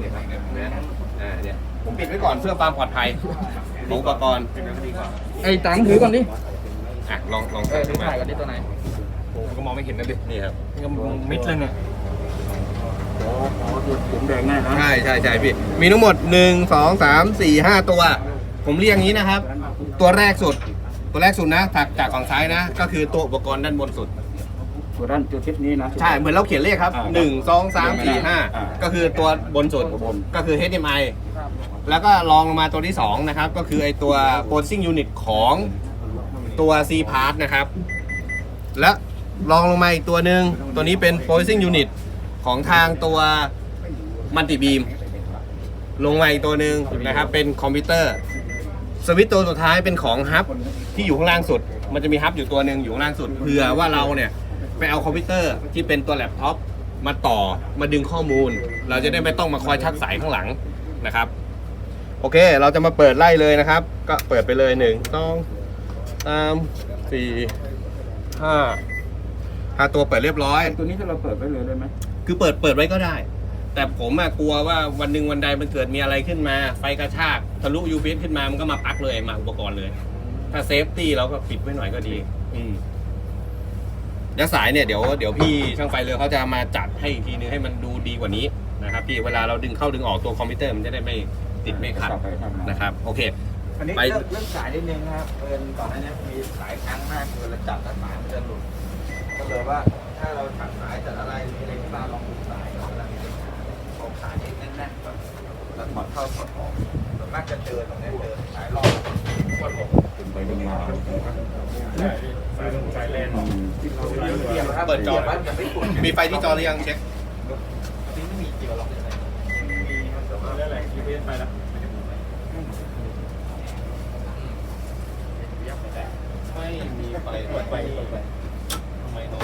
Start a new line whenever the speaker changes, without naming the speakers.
เนี่ยครับนะอ่าเนี่ยผมปิดไว้ก่อนเพื่อความปลอดภัยของอุปกรณ์
ไอ้ตังถือก่อนดิ
อะลองลอง
เออถือถ่ายกันดิตัวไหน
ผมก็มองไม่เห็นนั่นดินี่ครับ
นี่ก็มิดเลยเนี่ย
อ๋ออ๋อผมแดงง่ายนะ
ใช่ใช่ใช่พี่มีทั้งหมด1 2 3 4 5ตัว ผมเรียกอย่างนี้นะครับ ตัวแรกสุด ตัวแรกสุดนะจากจากฝั่งซ้ายนะ ก็คือตัวอุปกรณ์ด้านบนสุด
ตัวด้านตัวทิศนี้นะ
ใช่ เหมือนเราเขียนเลขครับ
อ่า
1 2 3 4
อ่า
5 ก็คือตัวบนสุด
ตัวบน
ก็คือ HDMI แล้วก็ลองลงมาตัวที่ 2 นะครับ ก็คือไอตัว processing unit ของตัว C part นะครับ และลองลงมาอีกตัวหนึ่งตัวนี้เป็น processing unit ของทางตัว multi beam ลงมาอีกตัวหนึ่งนะครับ เป็นคอมพิวเตอร์ สวิตช์ตัวสุดท้ายเป็นของฮับที่อยู่ข้างล่างสุด มันจะมีฮับอยู่ตัวหนึ่งอยู่ข้างล่างสุดเผื่อว่าเราเนี่ย ไปเอาคอมพิวเตอร์ที่เป็นตัวแล็ปท็อปมาต่อมาดึงข้อมูล เราจะได้ไม่ต้องมาคอยชักสายข้างหลังนะครับ โอเค เราจะมาเปิดไล่เลยนะครับ ก็เปิดไปเลยหนึ่งสองสามสี่ห้าห้าตัวเปิดเรียบร้อย
ตัวนี้ถ้าเราเปิดไว้เลยได้ไหม
คือเปิดเปิดไว้ก็ได้ แต่ผมอะกลัวว่าวันหนึ่งวันใดมันเกิดมีอะไรขึ้นมา ไฟกระชากทะลุ UPS ขึ้นมามันก็มาปลั๊กเลยมาอุปกรณ์เลย ถ้าเซฟตี้เราก็ปิดไว้หน่อยก็ดี อืม แล้วสายเนี่ยเดี๋ยวเดี๋ยวพี่ช่างไฟเรือเขาจะมาจัดให้อีกทีนึงให้มันดูดีกว่านี้นะครับพี่เวลาเราดึงเข้าดึงออกตัวคอมพิวเตอร์มันจะได้ไม่ติดไม่ขัด
กลับไปทำงาน
นะครับโอเค
อันนี้
ไป
เรื่องเรื่องสายนิดนึงนะครับเอินก่อนหน้านี้มีสายค้างมากเวลาจับแล้วสายมันจะหลุดก็เลยว่าถ้าเราจับสายจัดอะไรมีอะไรที่บ้านลองดูสายก่อนแล้วมีปัญหาเอาสายให้แน่นๆก่อนแล้วถอดเข้าถอดออกส่วนมากจะเจอตรงนี้เจอสายรอบวนลง
เป็นไปเป็นมา
เทียมนะครับ
เปิดจอ
ทียมไว้ยังไม่สุด
มีไฟที่จอหรือยังเช็ค
อันนี้ไม่มีเกี่ยวหรอกมีแต่ว่า
ไม่มีไฟ
เปิดไปเปิดไป
ทำไมต้อง